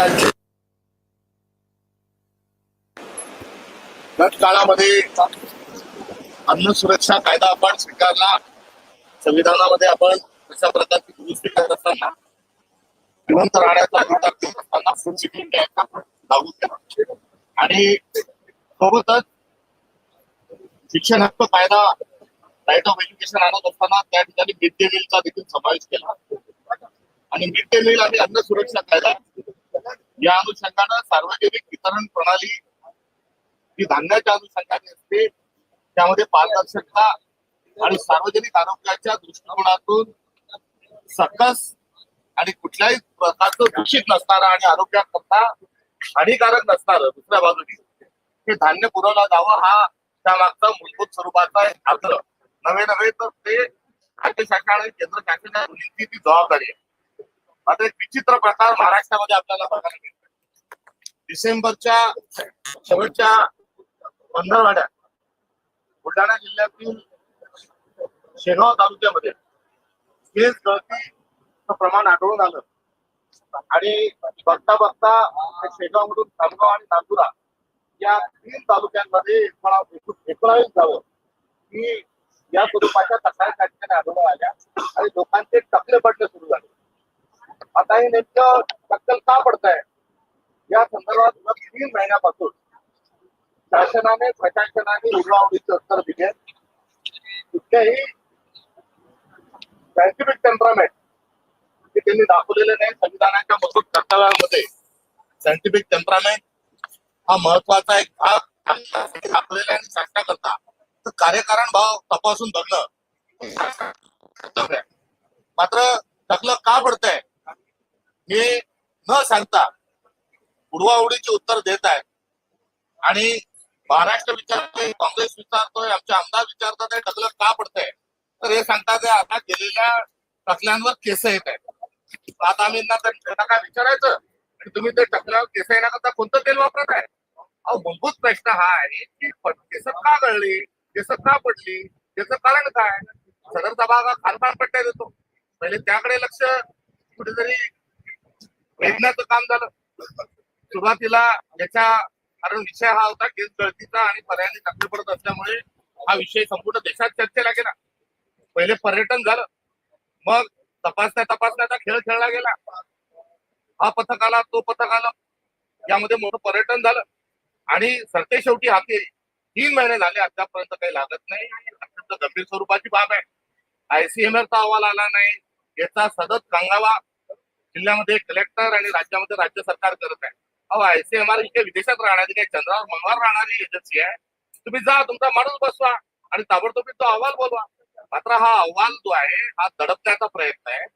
राज्य गत काळामध्ये अन्न सुरक्षा कायदा आपण स्वीकारला. संविधानामध्ये आपण अशा प्रकारची दुरुस्ती करत असताना जिवंत राहण्याचा अधिकार देत असताना फूड सिक्युरिटी लागू केला. आणि सोबतच शिक्षण हक्क कायदा राईट ऑफ एज्युकेशन आणत असताना त्या ठिकाणी मिड डे मीलचा देखील समावेश केला. आणि मिड डे मील आणि अन्न सुरक्षा कायदा या अनुषंगानं सार्वजनिक वितरण प्रणाली ही धान्याच्या अनुषंगाने असते. त्यामध्ये पारदर्शकता आणि सार्वजनिक आरोग्याच्या दृष्टिकोनातून सकस आणि कुठल्याही प्रकारचं दूषित नसणारा आणि आरोग्याकरता हानिकारक नसणारं दुसऱ्या बाजूने हे धान्य पुरवला जावं हा त्यामागचा मूलभूत स्वरूपाचा आग्रह. नवे नव्हे तर ते राज्य शासन आणि केंद्र शासनाची ती जबाबदारी आहे. आता एक विचित्र प्रकार महाराष्ट्रामध्ये आपल्याला बघायला मिळतो डिसेंबरच्या शेवटच्या पंधरवाड्यात बुलढाणा जिल्ह्यातील शेगाव तालुक्यामध्ये केस गळतीचं प्रमाण आढळून आलं. आणि बघता बघता शेगाव मधून खामगाव आणि नांदुरा या तीन तालुक्यांमध्ये एकोणा- एकोणावीस गावं ही या स्वरूपाच्या तक्रारी त्या ठिकाणी आढळून आल्या आणि लोकांचे टकले पडणे सुरू झाले. आता हे नेमकं टक्कल का पडत आहे या संदर्भात तीन महिन्यापासून शासनाने प्रशासनाने उडवाउडीचे उत्तर दिले. कुठल्याही सायंटिफिक टेम्परामेंट हे त्यांनी दाखवलेले नाही संविधानाच्या मजबूत कर्तव्यामध्ये. सायंटिफिक टेम्परामेंट हा महत्त्वाचा एक भाग दाखवलेला आणि चर्चा करता तर कार्यकारण भाव तपासून बघणं. मात्र टकलं का पडतंय? हे न सांगता उडवाउडीचे उत्तर देत आहेत. आणि महाराष्ट्र विचारतोय काँग्रेस विचारतोय आमचे आमदार विचारतात हे टकलं का पडतंय? तर हे सांगतात आता गेलेल्या टकल्यांवर केस येत आहेत. आता आम्ही त्यांना काय विचारायचं? की तुम्ही ते टकल्यावर केस येण्याकरता कोणतं तेल वापरत आहे? अहो मूलभूत प्रश्न हा आहे की केस का गळली? केस का पडली? त्याचं कारण काय? सदरचा भाग हा खानपान पट्ट्या देतो पहिले त्याकडे लक्ष कुठेतरी वेधण्याचं काम झालं. सुरुवातीला याच्या कारण विषय हा होता केस गळतीचा आणि पर्यायाने टक्के पडत असल्यामुळे हा विषय संपूर्ण देशात चर्चेला गेला. पहिले पर्यटन झालं. मग तपासण्या तपासण्याचा खेळ खेळला गेला. हा पथक आला तो पथक आला. यामध्ये मोठं पर्यटन झालं. आणि सरते शेवटी हाती तीन महिने झाले अद्यापर्यंत काही लागत नाही. अत्यंत गंभीर स्वरूपाची बाब आहे. आयसीएमआरचा अहवाल आला नाही. याचा सतत कांगावा जिल्ह्यामध्ये कलेक्टर आणि राज्यामध्ये राज्य सरकार करत आहे. अहो आयसीएमआर ही काही विदेशात राहणारी काही चंद्रावर मंगळवार राहणारी एजन्सी आहे. तुम्ही जा तुमचा माणूस बसवा आणि ताबडतोब तो अहवाल बोलवा. मात्र हा अहवाल जो आहे हा दडपण्याचा प्रयत्न आहे.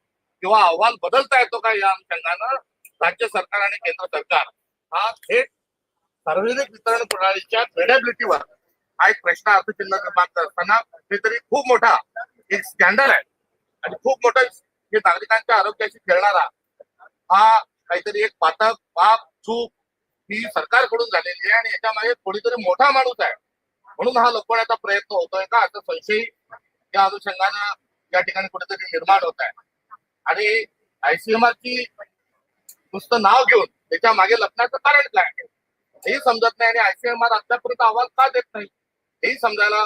किंवा अहवाल बदलता येतो का या अनुषंगानं? राज्य सरकार आणि केंद्र सरकार हा थेट सार्वजनिक वितरण प्रणालीच्या क्रेडेबिलिटीवर हा एक प्रश्न अर्थचिन्ह निर्माण करताना असताना हे तरी खूप मोठा एक स्कॅन्डल आहे. आणि खूप मोठा हे नागरिकांच्या आरोग्याशी खेळणारा हा काहीतरी एक पातक पाप चूक ही सरकारकडून झालेली आहे आणि याच्यामागे कोणीतरी मोठा माणूस आहे. म्हणून हा लपवण्याचा प्रयत्न होतोय का? असं संशय या अनुषंगानं या ठिकाणी कुठेतरी निर्माण होत आहे. आणि आयसीएमआरची नुसतं नाव घेऊन त्याच्यामागे लपण्याचं कारण काय आहे? हेही समजत नाही आणि आयसीएमआर अद्यापर्यंत अहवाल का देत नाही? हेही समजायला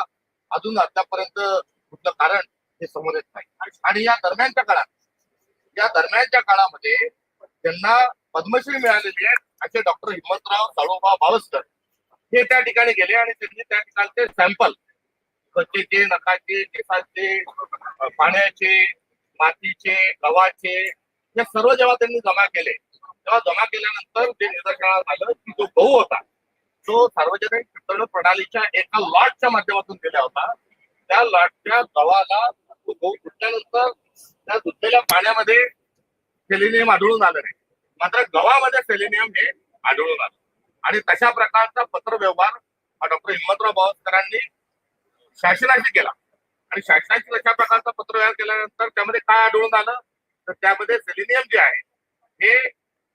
अजून अद्यापर्यंत कुठलं कारण हे समोर येत नाही. आणि या दरम्यानच्या काळात या दरम्यानच्या काळामध्ये त्यांना पद्मश्री मिळालेली आहे असे डॉक्टर हिम्मतराव साळोबा बावस्कर हे त्या ठिकाणी गेले आणि त्यांनी त्या ठिकाणचे सॅम्पल कचेचे नखाचे केसाचे पाण्याचे मातीचे गव्हाचे हे सर्व जेव्हा त्यांनी जमा केले तेव्हा जमा केल्यानंतर ते निदर्शनात आलं की जो गहू होता तो सार्वजनिक वितरण प्रणालीच्या एका लॉटच्या माध्यमातून गेला होता. त्या लॉटच्या गव्हाला तो गहू धुतल्यानंतर त्या धुतलेल्या पाण्यामध्ये सेलेनियम आढळून आलं नाही. मात्र गव्हामध्ये सेलेनियम हे आढळून आलं. आणि तशा प्रकारचा पत्र व्यवहार हा डॉक्टर हिम्मतराव बावस्करांनी शासनाशी केला. आणि शासनाशी तशा प्रकारचा पत्र व्यवहार केल्यानंतर त्यामध्ये काय आढळून आलं? तर त्यामध्ये सेलिनियम जे आहे हे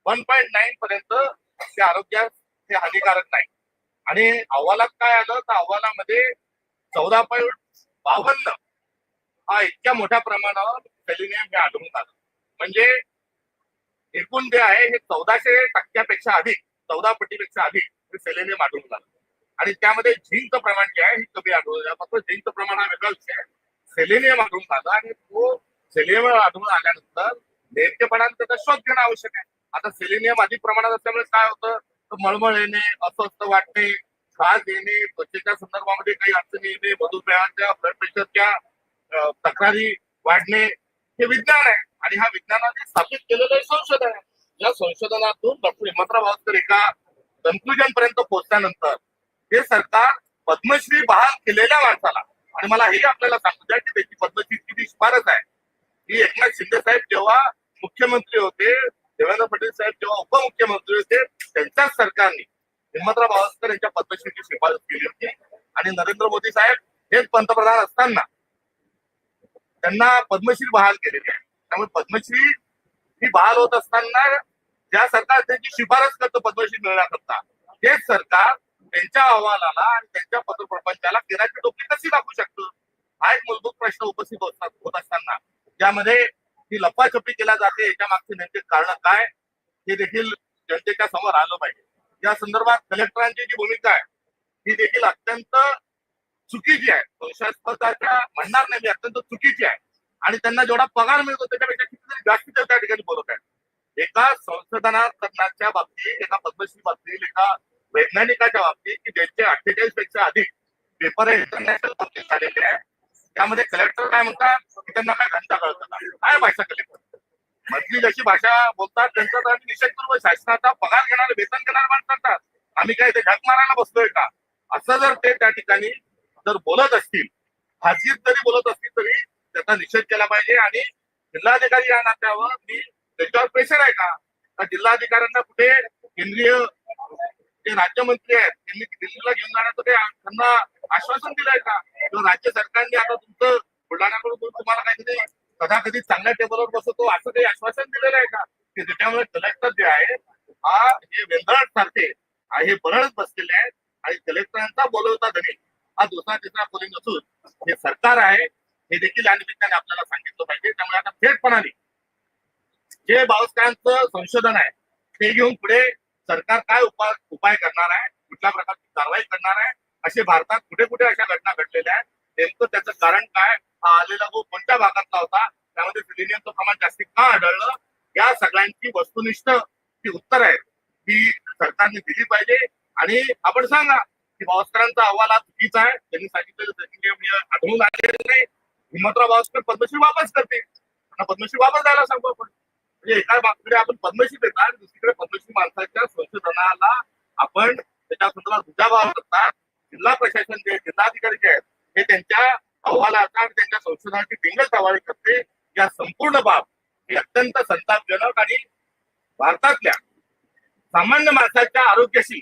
वन पॉईंट नाईन पर्यंत ते आरोग्यास हे हानिकारक नाही. आणि अहवालात काय आलं? तर अहवालामध्ये चौदा पॉईंट बावन्न हा इतक्या मोठ्या प्रमाणावर सेलिनियम हे आढळून आलं. म्हणजे एकूण जे आहे हे चौदाशे टक्क्यापेक्षा अधिक चौदा पटीपेक्षा अधिक हे सेलेनियम आढळून आलं आणि त्यामध्ये झिंकचं प्रमाण जे आहे हे कमी आढळून आलं फक्त झिंकचं प्रमाण हा वेगळा विषय आहे. सेलेनियम आढळून आलं आणि तो सेलेनियम आढळून आल्यानंतर नेमकेपणाने त्याचा शोध घेणं आवश्यक आहे. आता सेलेनियम अधिक प्रमाणात असल्यामुळे काय होतं? तर मळमळ येणे अस्वस्थ वाटणे श्वास येणे त्वचेच्या संदर्भामध्ये काही अडचणी येणे मधुमेहाच्या ब्लड प्रेशरच्या तक्रारी वाढणे हे विज्ञान आहे. आणि हा विज्ञानाने स्थापित केलेलं संशोधन आहे. या संशोधनातून डॉक्टर हिमंतराव भावकर एका कन्क्लुजन पर्यंत पोहोचल्यानंतर हे सरकार पद्मश्री बहाल केलेल्या माणसाला आणि मला हे आपल्याला सांगू द्या की त्याची पद्मश्रीची जी शिफारस आहे. ही एकनाथ शिंदे साहेब जेव्हा मुख्यमंत्री होते देवेंद्र फडणवीस साहेब जेव्हा उपमुख्यमंत्री होते त्यांच्याच सरकारने हिमंतराव भावस्कर यांच्या पद्मश्रीची शिफारस केली होती. आणि नरेंद्र मोदी साहेब हेच पंतप्रधान असताना त्यांना पद्मश्री बहाल केलेली आहे. त्यामुळे पद्मश्री ही बहाल होत असताना ज्या सरकार त्यांची शिफारस करतं पद्मश्री मिळण्याकरता तेच सरकार त्यांच्या अहवालाला आणि त्यांच्या पत्रप्रपंचाला केराची टोपली कशी दाखवू शकतो? हा एक मूलभूत प्रश्न उपस्थित होत होत असताना. ज्यामध्ये ही लपाछपी केल्या जाते याच्या मागचे नेमके कारण काय हे देखील जनतेच्या समोर आलं पाहिजे. या संदर्भात कलेक्टरांची जी भूमिका आहे ही देखील अत्यंत चुकीची आहे. संशयास्पदाच्या म्हणणार नाही मी अत्यंत चुकीची आहे. आणि त्यांना जेवढा पगार मिळतो त्याच्यापेक्षा कितीतरी जास्त ते त्या ठिकाणी बोलत आहेत. एका संशोधनाच्या बाबतीत एका पद्मश्री बाबतीत एका वैज्ञानिकाच्या बाबतीत की ज्यांचे अठ्ठेचाळीसपेक्षा अधिक पेपर इंटरनॅशनल बाबतीत झालेले आहे त्यामध्ये कलेक्टर काय म्हणतात? की त्यांना काय घंटा कळत काय भाषा कलेक्टर मधली जशी भाषा बोलतात त्यांचा तर आम्ही निषेध करू शासनाचा पगार घेणारे वेतन घेणारे माणसं आम्ही काय ते झक मारायला बसलोय का? असं जर ते त्या ठिकाणी जर बोलत असतील खासगीत जरी बोलत असतील तरी त्याचा निषेध केला पाहिजे आणि जिल्हाधिकारी या नात्यावर मी त्याच्यावर प्रेशर आहे का? का जिल्हाधिकाऱ्यांना कुठे केंद्रीय जे राज्यमंत्री आहेत त्यांनी दिल्लीला घेऊन जाण्याचं काही त्यांना आश्वासन दिलंय का? किंवा राज्य सरकारने आता तुमचं बुलढाण्याकडून तुम्हाला काहीतरी कदा कधी चांगल्या टेबलवर बसवतो असं काही आश्वासन दिलेलं आहे का? की त्याच्यामुळे कलेक्टर जे आहे हा हे वेंधळ सारखे हे बरळच बसलेले आहेत आणि कलेक्टरांचा बोलवता धनी हा दुसरा तिसरा कोणी नसून हे सरकार आहे हे देखील या निमित्ताने आपल्याला सांगितलं पाहिजे. त्यामुळे आता थेटपणाने जे बावस्करांचं संशोधन आहे ते घेऊन पुढे सरकार काय उपाय उपाय करणार आहे कुठल्या प्रकारची कारवाई करणार आहे असे भारतात कुठे कुठे अशा घटना घडलेल्या आहेत नेमकं त्याचं कारण काय हा आलेला भाऊ कोणत्या भागातला होता त्यामध्ये सिलिनियमचं प्रमाण जास्ती का आढळलं या सगळ्यांची वस्तुनिष्ठ जी उत्तर आहेत ती सरकारने दिली पाहिजे. आणि आपण सांगा की भावस्करांचा अहवाल हा चुकीचा आहे. त्यांनी सांगितलेलं सिलिनियम हे आढळून आलेलं नाही. हिमंतराव भावस्कर पद्मश्री वापस करते त्यांना पद्मश्री वापस द्यायला सांगतो आपण. म्हणजे एका बाबतीकडे आपण पद्मश्री देतात दुसरीकडे पद्मश्री माणसाच्या संशोधनाला आपण त्याच्या संदर्भात दुजाभाव करतात. जिल्हा प्रशासन जे जिल्हाधिकारी जे आहेत हे त्यांच्या अहवालाचा आणि त्यांच्या संशोधनाची टिंगल टवाळी करते. या संपूर्ण बाब ही अत्यंत संतापजनक आणि भारतातल्या सामान्य माणसाच्या आरोग्याशी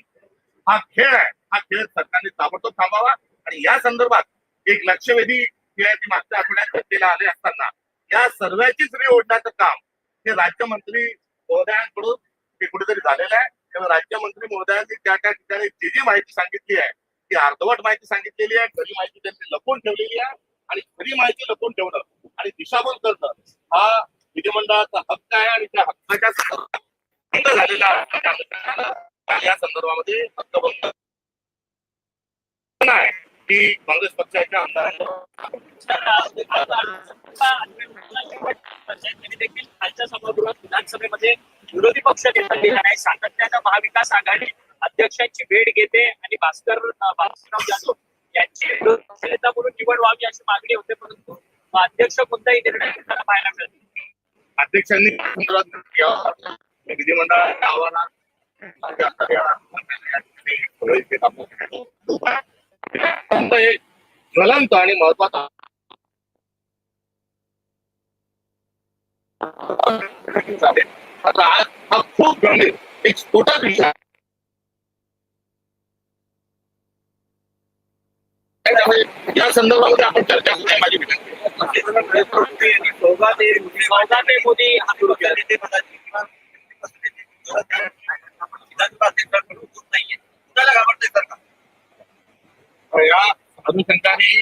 हा खेळ आहे. हा खेळ सरकारने ताबडतोब थांबावा आणि या संदर्भात एक लक्षवेधी खेळाची मागच्या आठवड्यात घटनेला आले असताना या सर्वांचीच रे ओढण्याचं काम हे राज्यमंत्री महोदयांकडून हे कुठेतरी झालेलं आहे तेव्हा राज्यमंत्री महोदयांनी त्या त्या ठिकाणी जी जी माहिती सांगितली आहे ती अर्धवट माहिती सांगितलेली आहे खरी माहिती त्यांनी लपवून ठेवलेली आहे आणि खरी माहिती लपवून ठेवणं आणि दिशाभूल करणं हा विधिमंडळाचा हक्क आहे आणि त्या हक्काच्या संदर्भात झालेला आहे. या संदर्भामध्ये हक्कभंग आहे की काँग्रेस पक्षाच्या आमदारांनी विधानसभेमध्ये विरोधी पक्ष नेता दिला आहे सातत्यानं महाविकास आघाडी अध्यक्षांची भेट घेते आणि भास्कर भास्करराव जाधव यांची विरोधी पक्षनेता म्हणून निवड व्हावी अशी मागणी होते परंतु अध्यक्ष कोणताही निर्णय घेताना पाहायला मिळत अध्यक्षांनी विधिमंडळाच्या आव्हानात ज्वलंत आणि महत्वाचा गंभीर एक स्फोटक विषय या संदर्भामध्ये आपण चर्चा करूया माझी विनंती. मोदी या अनुषंगाने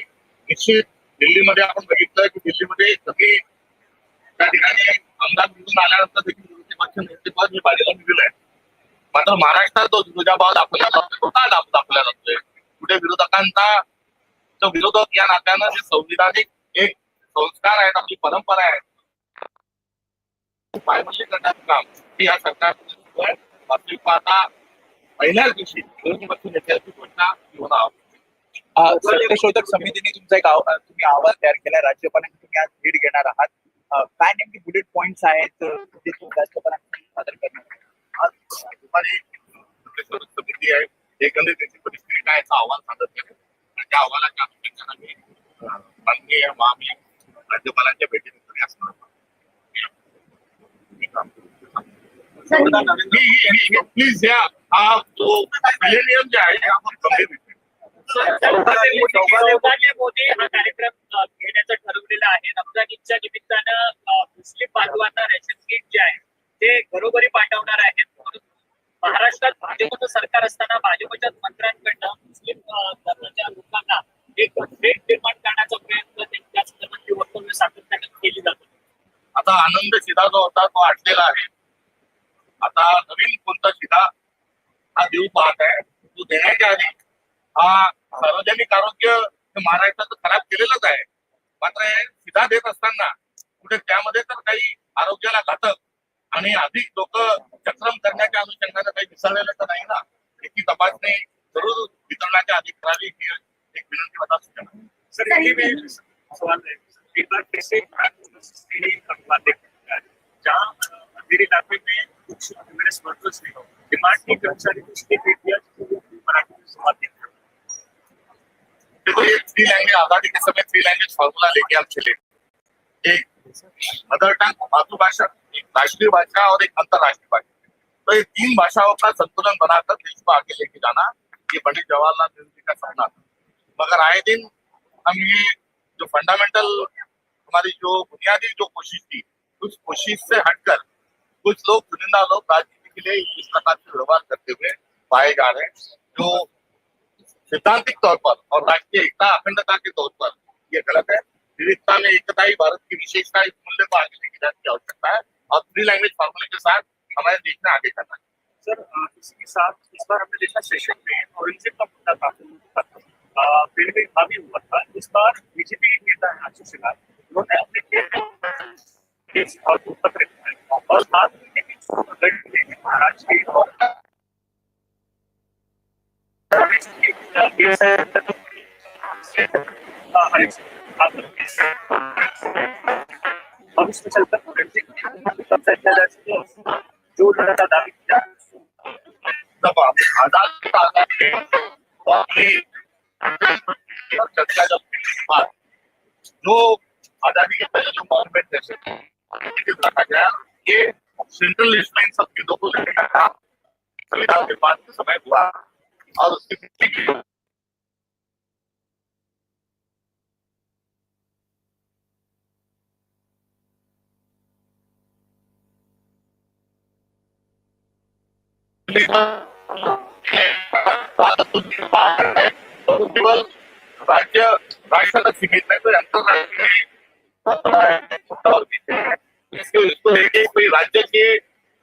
निश्चित दिल्लीमध्ये आपण बघितलं की दिल्लीमध्ये सगळे त्या ठिकाणी आमदार निवडून आल्यानंतर देखील विरोधी पक्ष नेतृत्वात मी बाजूला दिलेलं आहे. मात्र महाराष्ट्रात तो तुझ्याभाव दाखवला जातो तो का दाखवला जातोय कुठे विरोधकांचा तो विरोधक या नात्यानं जे संविधानिक एक संस्कार आहेत आपली परंपरा आहे पायमल्ली करण्याचं काम हे या सरकार वास्तविक पाहता पहिल्याच दिवशी विरोधी पक्ष नेत्याची घोषणा घेऊन आहोत सत्यशोधक समितीने तुमचा एक तुम्ही अहवाल तयार केलाय. राज्यपालांची तुम्ही आज भेट घेणार आहात. काय नेमके बुलेट पॉइंट्स आहेत अ, जे तुम्ही राज्यपालांना सादर करणार आहात? आज दुपारी सत्यशोधक समिती आहे. एकंदरीत त्याची परिस्थिती काय याचा अहवाल सादर केला. आणि त्या अहवालाच्या अनुषंगाने आम्ही अं, माननीय मामी राज्यपालांच्या भेटीनंतर संदर्भात प्लीज या. हा मिलेनियम जे आहे आपण. सौभाग्य मोदी सौभाग्य मोदी हा कार्यक्रम घेण्याचं ठरवलेलं आहे. रमजान ईदच्या निमित्तानं मुस्लिम बांधवांना रेशन किट जे आहे ते घरोघरी पाठवणार आहेत. म्हणून महाराष्ट्रात भाजपचं सरकार असताना भाजपच्याच मंत्र्यांकडनं मुस्लिम धर्माच्या लोकांना एक भेट निर्माण करण्याचा प्रयत्न त्यांच्या वक्तव्य सातत्यानं केली जातो. आता आनंद शिधा जो होता तो आटलेला आहे. आता नवीन कोणता शिधा हा देऊ पाहत आहे. तो देण्याच्या आधी हा सार्वजनिक आरोग्य महाराष्ट्राचं खराब केलेलंच आहे. मात्र हे शिधा देत असताना कुठे त्यामध्ये तर काही आरोग्याला घातक आणि अधिक लोक चक्रम करण्याच्या अनुषंगाने काही मिसळलेलं तर नाही ना? याची तपासणी जरूर वितरणाच्या आधी करावी ही एक विनंती होता सूचना सर यही सवाल है एक बार कैसे यही अखबार देखते जहाँ अ, अंधेरे इलाके में कुछ कांग्रेस वर्कर्स ने डिमांड की कर्मचारी को देखो ये थ्री लैंग्वेज आज़ादी के समय थ्री लैंग्वेज फॉर्मूला लेके हम चले। एक मदर टंग मातृभाषा, एक राष्ट्रीय भाषा और एक अंतर्राष्ट्रीय भाषा। तो ये तीन भाषाओं का संतुलन बनाकर देश को आगे लेके जाना, ये पंडित जवाहरलाल नेहरू जी का सपना था। मगर आए दिन हम ये जो फंडामेंटल हमारी जो बुनियादी जो कोशिश थी, उस कोशिश से हटकर कुछ लोग चुनिंदा लोग राजनीति के लिए इस प्रकार से व्यवहार करते हुए पाए जा रहे हैं, जो सिद्धांतिक तौर पर और राष्ट्रीय एकता अखंडता के तौर पर ये गलत है। विविधता में एकता ही भारत की विशेषता इस मूल्य को आगे लेके जाने की आवश्यकता है और थ्री लैंग्वेज फॉर्मूले के साथ हमारे देश में आगे करना है सर इसी के साथ इस बार हमने देखा सेशन में औरंगज़ेब का मुद्दा काफ़ी अ, रेलवे हावी हुआ था। इस बार बीजेपी के नेता है आशीष शेलार उन्होंने अपने और साथ में महाराष्ट्र के और भविष्य चलकर जो लड़का दावी जो आज़ादी के पहले जो गवर्नमेंट जैसे रखा गया ये सेंट्रल सब चीज़ों को लेकर संविधान निर्माण के समय हुआ। और केवळ राज्य राष्ट्र सीमित नाही तो अंतरराष्ट्रीय राज्य के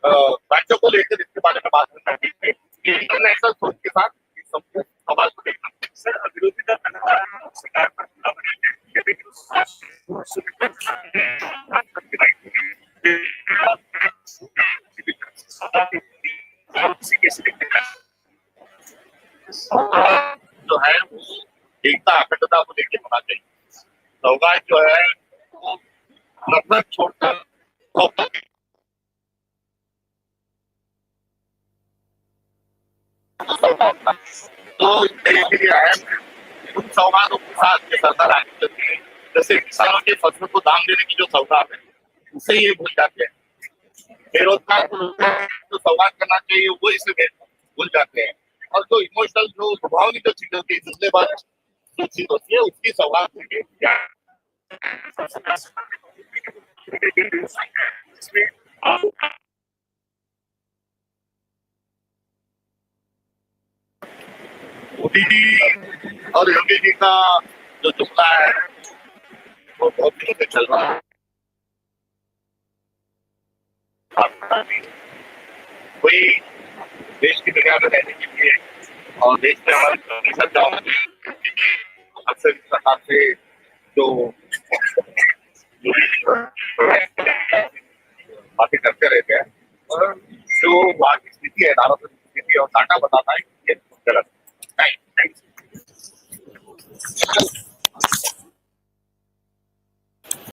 राज्य को लेकर इसके बारे में बात करना ठीक है इंटरनेशनल सोच के साथ सब सवाल को देखना सर विरोधी दल लगातार सरकार जैसे किसानों के फ़सल को दाम देने की जो सौगात है, उसे ये भूल जाते हैं। बेरोजगार को जो सौगात करना चाहिए, वो इसे भूल जाते हैं। और जो इमोशनल, जो स्वभावनी जो चीज़ होती है बार जो चीज़ होती है, उसकी सौगात और योगी जी का जो जुमला है बहुत दिनों से चल रहा है और देश में हमारे सरकार अक्सर सरकार से जो बातें करते रहते हैं और जो वहाँ की स्थिति है भारत की स्थिति और टाटा बताता है ये गलत है